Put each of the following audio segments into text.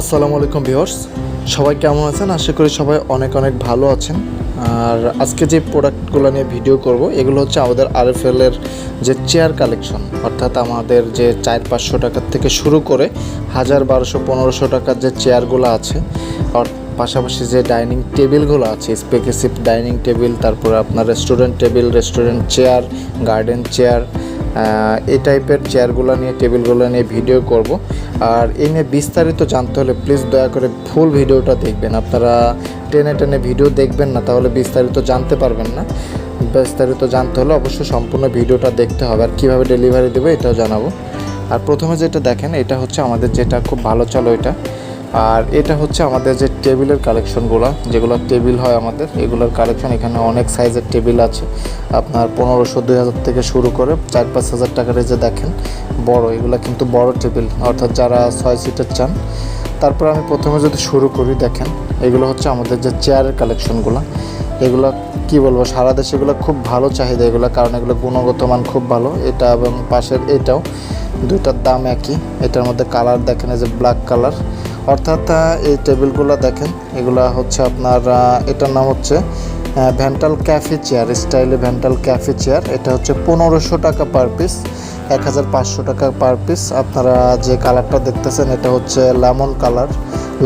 আসসালামু আলাইকুম ভিউয়ার্স। সবাই কেমন আছেন? আশা করি সবাই অনেক অনেক ভালো আছেন। আর আজকে যে প্রোডাক্টগুলো নিয়ে ভিডিও করব, এগুলো হচ্ছে আমাদের আরএফএল এর যে চেয়ার কালেকশন, অর্থাৎ আমাদের যে চার পাঁচশো টাকার থেকে শুরু করে হাজার বারোশো, পনেরোশো টাকার যে চেয়ারগুলো আছে পাশাপাশি যে ডাইনিং টেবিলগুলো আছে স্পেসিফিক ডাইনিং টেবিল, তারপরে আপনার restaurant table, restaurant chair, garden chair এই টাইপের চেয়ারগুলো নিয়ে টেবিলগুলো নিয়ে ভিডিও করব। আর এই নিয়ে বিস্তারিত জানতে হলে প্লিজ দয়া করে ফুল ভিডিওটা দেখবেন। আপনারা টেনে টেনে ভিডিও দেখবেন না, তাহলে বিস্তারিত জানতে পারবেন না। বিস্তারিত জানতে হলে অবশ্যই সম্পূর্ণ ভিডিওটা দেখতে হবে। আর কীভাবে ডেলিভারি দেবে এটাও জানাব। আর প্রথমে যেটা দেখেন, এটা হচ্ছে আমাদের যেটা খুব ভালো চলো এটা। আর এটা হচ্ছে আমাদের যে টেবিলের কালেকশনগুলো, যেগুলো টেবিল হয় আমাদের, এগুলোর কালেকশন এখানে অনেক সাইজের টেবিল আছে। আপনার পনেরোশো, দুই হাজার থেকে শুরু করে চার পাঁচ হাজার টাকার যে দেখেন, বড়। এগুলো কিন্তু বড় টেবিল, অর্থাৎ যারা ছয় সিটের চান। তারপর আমি প্রথমে যদি শুরু করি, দেখেন, এগুলো হচ্ছে আমাদের যে চেয়ারের কালেকশনগুলো। এগুলো কি বলব, সারা দেশে এগুলো খুব ভালো চাহিদা এগুলো, কারণ এগুলো গুণগত মান খুব ভালো। এটা এবং পাশের এটাও, দুইটার দাম একই। এটার মধ্যে কালার দেখেন, এই যে ব্ল্যাক কালার। অর্থাৎ এই টেবিলগুলো দেখেন, এগুলা হচ্ছে আপনার এটার নাম হচ্ছে ভ্যান্টাল ক্যাফে চেয়ার স্টাইলে ভ্যান্টাল ক্যাফে চেয়ার এটা হচ্ছে পনেরোশো টাকা পার পিস এক হাজার পাঁচশো টাকা পার পিস আপনারা যে কালারটা দেখতেছেন, এটা হচ্ছে লেমন কালার।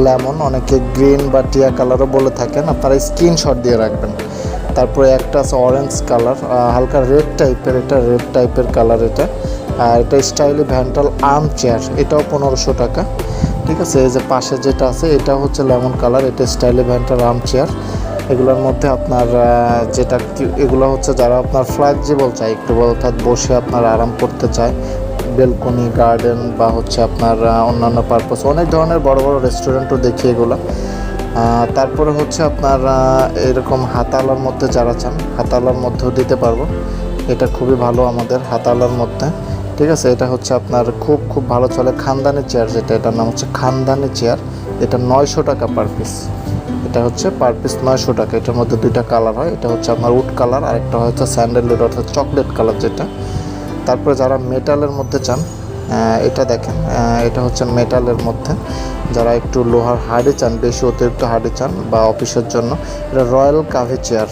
লেমন, অনেকে গ্রিন বা টিয়া কালারও বলে থাকেন, আপনারা স্ক্রিনশট দিয়ে রাখবেন। তারপরে একটা আছে অরেঞ্জ কালার হালকা রেড টাইপের এটা রেড টাইপের কালার এটা। আর এটা স্টাইলি ভ্যান্টাল আর্ম চেয়ার এটাও পনেরোশো টাকা। ঠিক আছে, এই যে পাশে যেটা আছে, এটা হচ্ছে লেমন কালার, এটা স্টাইলি ভ্যান্টাল আর্ম চেয়ার এগুলোর মধ্যে আপনার যেটা এগুলো হচ্ছে যারা আপনার ফ্লেক্সিবল চায়, একটু অর্থাৎ বসে আপনার আরাম করতে চায় বেলকনি গার্ডেন বা হচ্ছে আপনার অন্যান্য পারপাস অনেক ধরনের বড় বড় রেস্টুরেন্টও দেখি এগুলো। তারপরে হচ্ছে আপনার এরকম হাতালার মধ্যে যারা চান, হাতালার মধ্যেও দিতে পারব। এটা খুবই ভালো আমাদের হাতালার মধ্যে। ঠিক আছে? এটা হচ্ছে আপনার খুব খুব ভালো চলে খানদানি চেয়ার যেটা, এটার নাম হচ্ছে খানদানি চেয়ার। এটা নয়শো টাকা পার পিস এটা হচ্ছে পার পিস নয়শো টাকা। এটার মধ্যে দুইটা কালার হয়। এটা হচ্ছে আপনার উড কালার আর একটা হচ্ছে স্যান্ডেলউড অর্থাৎ চকলেট কালার যেটা। তারপরে যারা মেটালের মধ্যে চান এটা দেখেন এটা হচ্ছে মেটালের মধ্যে। যারা একটু লোহার হার্ডি চান, বেশি অতিরিক্ত হার্ডি চান বা অফিসের জন্য, এটা রয়্যাল কাভি চেয়ার।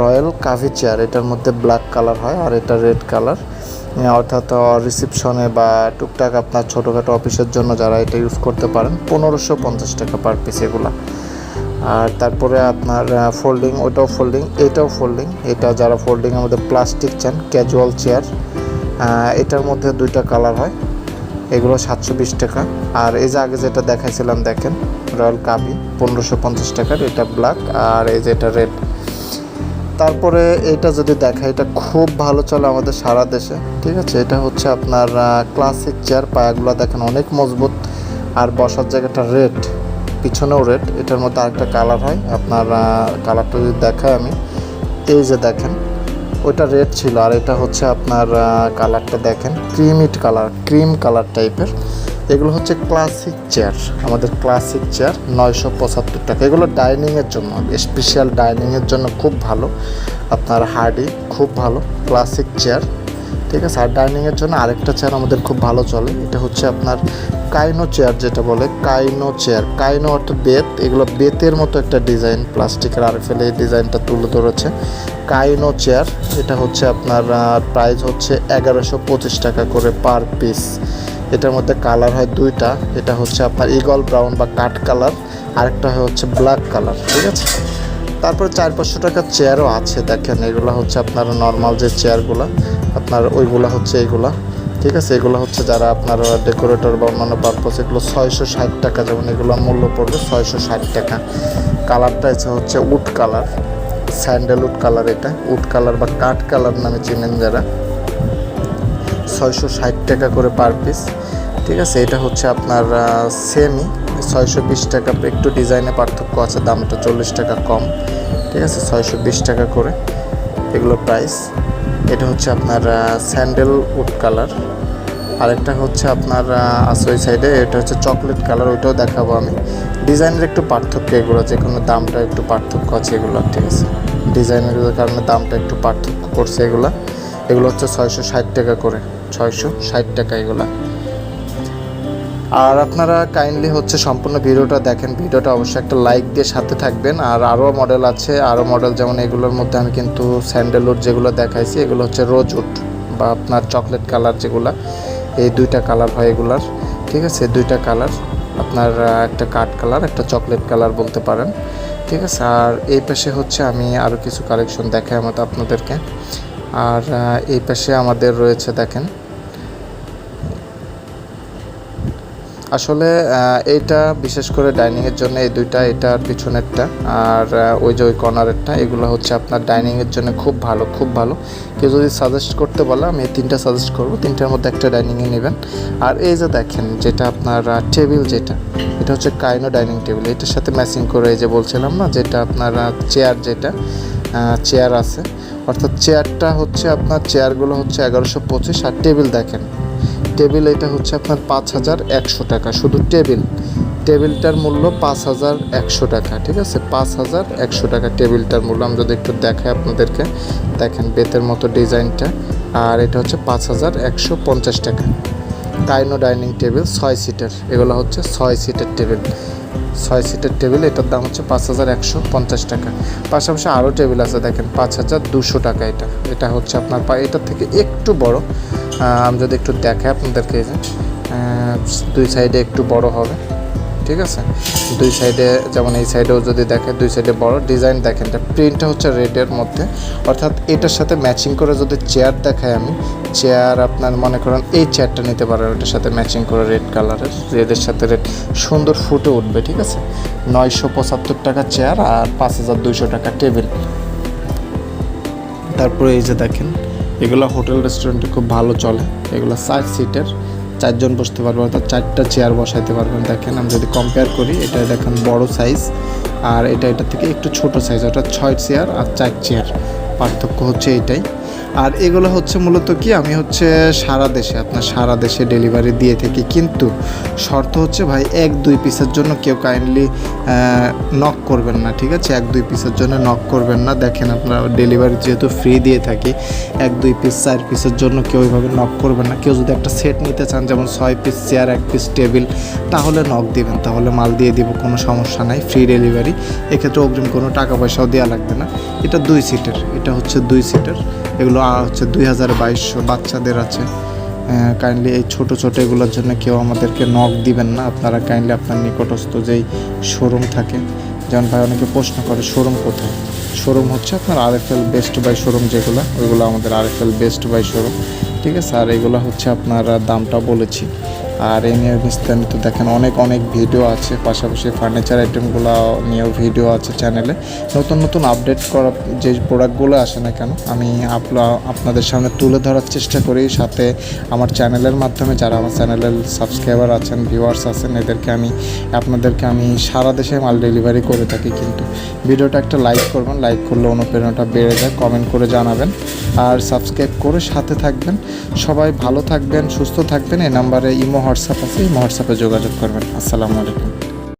রয়্যাল কাভি চেয়ার। এটার মধ্যে ব্ল্যাক কালার হয় আর এটা রেড কালার অর্থাৎ রিসিপশনে বা টুকটাক আপনার ছোটোখাটো অফিসের জন্য যারা এটা ইউজ করতে পারেন, পনেরোশো পঞ্চাশ টাকা পার পিস এগুলা। আর তারপরে আপনার ফোল্ডিং ওটাও ফোল্ডিং এটাও ফোল্ডিং এটা যারা ফোল্ডিং আমাদের প্লাস্টিক চান ক্যাজুয়াল চেয়ার এটার মধ্যে দুইটা কালার হয়, এগুলো সাতশো বিশ টাকা। আর এই যে আগে যেটা দেখাইছিলাম, দেখেন রয়্যাল কাবি পনেরোশো পঞ্চাশ টাকার, এটা ব্ল্যাক আর এই যে এটা রেড তারপরে এটা যদি দেখা, এটা খুব ভালো চলে আমাদের সারা দেশে, ঠিক আছে? এটা হচ্ছে আপনার ক্লাসিক চেয়ার পায়াগুলো দেখেন অনেক মজবুত, আর বসার জায়গাটা রেড পিছনেও রেড এটার মধ্যে আরেকটা কালার হয়। আপনার কালারটা যদি দেখাই আমি, এই যে দেখেন, ওইটা রেড ছিল, আর এটা হচ্ছে আপনার কালারটা দেখেন ক্রিমিট কালার ক্রিম কালার টাইপের এগুলো হচ্ছে ক্লাসিক চেয়ার আমাদের ক্লাসিক চেয়ার নয়শো পঁচাত্তর টাকা। এগুলো ডাইনিংয়ের জন্য স্পেশাল ডাইনিংয়ের জন্য খুব ভালো। আপনার হার্ডি খুব ভালো ক্লাসিক চেয়ার ঠিক আছে? আর ডাইনিংয়ের জন্য আরেকটা চেয়ার আমাদের খুব ভালো চলে। এটা হচ্ছে আপনার কাইনো চেয়ার যেটা বলে, কাইনো চেয়ার কাইনো অর্থ বেত, এগুলো বেতের মতো একটা ডিজাইন প্লাস্টিকের আর ফেলে এই ডিজাইনটা তুলে ধরেছে। কাইনো চেয়ার এটা হচ্ছে আপনার প্রাইস হচ্ছে এগারোশো পঁচিশ টাকা করে পার পিস এটার মধ্যে কালার হয় দুইটা। এটা হচ্ছে আপনার ইগল ব্রাউন বা কাঠ কালার আরেকটা হচ্ছে ব্ল্যাক কালার ঠিক আছে? তারপরে চার পাঁচশো টাকার চেয়ারও আছে, দেখেন, এগুলো হচ্ছে আপনার নর্মাল যে চেয়ারগুলো আপনার ওইগুলো হচ্ছে এইগুলা ঠিক আছে? এগুলো হচ্ছে যারা আপনার ডেকোরেটর বা অন্যান্য পারপোজ এগুলো ছয়শো ষাট টাকা, যেমন এগুলো মূল্য পড়বে ছয়শো ষাট টাকা। কালারটা হচ্ছে wood colour sandalwood colour এটা উড কালার বা কাঠ কালার নামে চেনেন যারা। ছয়শো ষাট টাকা করে পার পিস ঠিক আছে? এটা হচ্ছে আপনার সেমি ছয়শো বিশ টাকা। একটু ডিজাইনে পার্থক্য আছে, দামটা চল্লিশ টাকা কম, ঠিক আছে? ছয়শো বিশ টাকা করে এগুলো প্রাইস এটা হচ্ছে আপনার স্যান্ডেল উড কালার আরেকটা হচ্ছে আপনার আছে সাইডে এটা হচ্ছে চকলেট কালার ওইটাও দেখাবো আমি। ডিজাইনের একটু পার্থক্য এগুলো যে কোনো দামটা একটু পার্থক্য আছে এগুলো, ঠিক আছে? ডিজাইনের কারণে দামটা একটু পার্থক্য করছে এগুলো। এগুলো হচ্ছে ছয়শো ষাট টাকা করে, ছয়শো ষাট টাকা এগুলো। আর আপনারা কাইন্ডলি হচ্ছে সম্পূর্ণ ভিডিওটা দেখেন, ভিডিওটা অবশ্যই একটা লাইক দিয়ে সাথে থাকবেন। আর আরও মডেল আছে আরও মডেল যেমন এগুলোর মধ্যে আমি কিন্তু স্যান্ডেলউড যেগুলো দেখাইছি, এগুলো হচ্ছে রোজউড বা আপনার চকলেট কালার যেগুলো, এই দুইটা কালার হয় এগুলার, ঠিক আছে? দুইটা কালার আপনার একটা কাঠ কালার একটা চকলেট কালার বলতে পারেন, ঠিক আছে? আর এই পাশে হচ্ছে আমি আরও কিছু কালেকশন দেখাই আমাদের আপনাদেরকে। আর এই পাশে আমাদের রয়েছে দেখেন। আসলে এইটা বিশেষ করে ডাইনিংয়ের জন্য এই দুইটা এটার পিছনেরটা, আর ওই যে ওই কর্নারেরটা, এগুলো হচ্ছে আপনার ডাইনিংয়ের জন্য খুব ভালো খুব ভালো। কেউ যদি সাজেস্ট করতে বলে, আমি এই তিনটা সাজেস্ট করব, তিনটার মধ্যে একটা ডাইনিংয়ে নেবেন। আর এই যে দেখেন, যেটা আপনার টেবিল যেটা, এটা হচ্ছে কাইনো ডাইনিং টেবিল, এটার সাথে ম্যাচিং করে এই যে বলছিলাম না, যেটা আপনার চেয়ার যেটা চেয়ার আছে। অর্থাৎ চেয়ারটা হচ্ছে আপনার চেয়ারগুলো হচ্ছে এগারোশো পঁচিশ আর টেবিল দেখেন। টেবিল এটা হচ্ছে আপনার পাঁচ হাজার একশো টাকা, শুধু টেবিল টেবিলটার মূল্য পাঁচ হাজার একশো টাকা, ঠিক আছে? পাঁচ হাজার একশো টাকা টেবিলটার মূল্য। আমি যদি একটু দেখাই আপনাদেরকে, দেখেন বেতের মতো ডিজাইনটা। আর এটা হচ্ছে পাঁচ হাজার একশো পঞ্চাশ টাকা। কাইনো ডাইনিং টেবিল, ছয় সিটের এগুলো হচ্ছে ছয় সিটের টেবিল ছয় সিটের টেবিল এটার দাম হচ্ছে পাঁচ হাজার একশো পঞ্চাশ টাকা। পাশাপাশি আরও টেবিল আছে, দেখেন, পাঁচ হাজার দুশো টাকা এটা। এটা হচ্ছে আপনার এটার থেকে একটু বড়। আমি যদি একটু দেখাই আপনাদেরকে দুই সাইডে একটু বড় হবে। ঠিক আছে? দুই সাইডে, যেমন এই সাইডেও যদি দেখেন দুই সাইডে বড় ডিজাইন দেখেন এটা প্রিন্টটা হচ্ছে রেডের মধ্যে। অর্থাৎ এটার সাথে ম্যাচিং করে যদি চেয়ার দেখাই আমি চেয়ার আপনার মনে করেন এই চেয়ারটা নিতে পারেন, ওটার সাথে ম্যাচিং করে রেড কালারের রেডের সাথে রেড সুন্দর ফুটে উঠবে, ঠিক আছে? নয়শো পঁচাত্তর টাকা চেয়ার আর পাঁচ হাজার দুইশো টাকা টেবিল তারপরে এই যে দেখেন, এগুলো হোটেল রেস্টুরেন্টে খুব ভালো চলে। এগুলো চার সিটের চারজন বসতে পারবে, অর্থাৎ চারটা চেয়ার বসাইতে পারবেন দেখেন, আমি যদি কম্পেয়ার করি, এটা দেখেন বড় সাইজ আর এটা এটা থেকে একটু ছোট সাইজ অর্থাৎ ছয় চেয়ার আর চার চেয়ার পার্থক্য হচ্ছে এইটাই। আর এগুলো হচ্ছে মূলত কি? আমি হচ্ছে সারা দেশে, আপনার সারা দেশে ডেলিভারি দিয়ে থাকি। কিন্তু শর্ত হচ্ছে ভাই, এক, দুই পিসের জন্য কেউ কাইন্ডলি নক করবেন না, ঠিক আছে? এক, দুই পিসের জন্য নক করবেন না। দেখেন আপনারা ডেলিভারি যেহেতু ফ্রি দিয়ে থাকি, এক, দুই পিস চার পিসের জন্য কেউ ওইভাবে নক করবেন না। কেউ যদি একটা সেট নিতে চান, যেমন ছয় পিস চেয়ার এক পিস টেবিল তাহলে নক দিবেন। তাহলে মাল দিয়ে দিব, কোনো সমস্যা নাই ফ্রি ডেলিভারি এক্ষেত্রে অগ্রিম কোনো টাকা পয়সাও দেওয়া লাগবে না। এটা দুই সিটের এটা হচ্ছে দুই সিটের এগুলো হচ্ছে দুই হাজার বাইশশো বাচ্চাদের আছে। কাইন্ডলি এই ছোট ছোট এগুলোর জন্য কেউ আমাদেরকে নক দিবেন না। আপনারা কাইন্ডলি আপনার নিকটস্থ যেই শোরুম থাকে। যেমন ভাই অনেকে প্রশ্ন করে শোরুম কোথায়? শোরুম হচ্ছে আপনার আর আরএফএল বেস্ট বাই শোরুম যেগুলো, ওইগুলো আমাদের আরএফএল বেস্ট বাই শোরুম ঠিক আছে? আর এগুলো হচ্ছে আপনার দামটা বলেছি। আর এই নিয়ে বিস্তারিত দেখেন অনেক অনেক ভিডিও আছে, পাশাপাশি ফার্নিচার আইটেমগুলো নিয়েও ভিডিও আছে চ্যানেলে নতুন নতুন আপডেট করা যে প্রোডাক্টগুলো আসে না কেন, আমি আপনাদের সামনে তুলে ধরার চেষ্টা করি। সাথে আমার চ্যানেলের মাধ্যমে যারা আমার চ্যানেলের সাবস্ক্রাইবার আছেন ভিউয়ার্স আছেন, এদেরকে আমি, আপনাদেরকে আমি সারা দেশে মাল ডেলিভারি করে থাকি কিন্তু। ভিডিওটা একটা লাইক করবেন লাইক করলে অনুপ্রেরণাটা বেড়ে যায় কমেন্ট করে জানাবেন। আর সাবস্ক্রাইব করে সাথে থাকবেন। সবাই ভালো থাকবেন, সুস্থ থাকবেন। এই নাম্বারে ইমো হোয়াটসঅ্যাপ আছে এই হোয়াটসঅ্যাপে যোগাযোগ করবেন। আসসালামু আলাইকুম।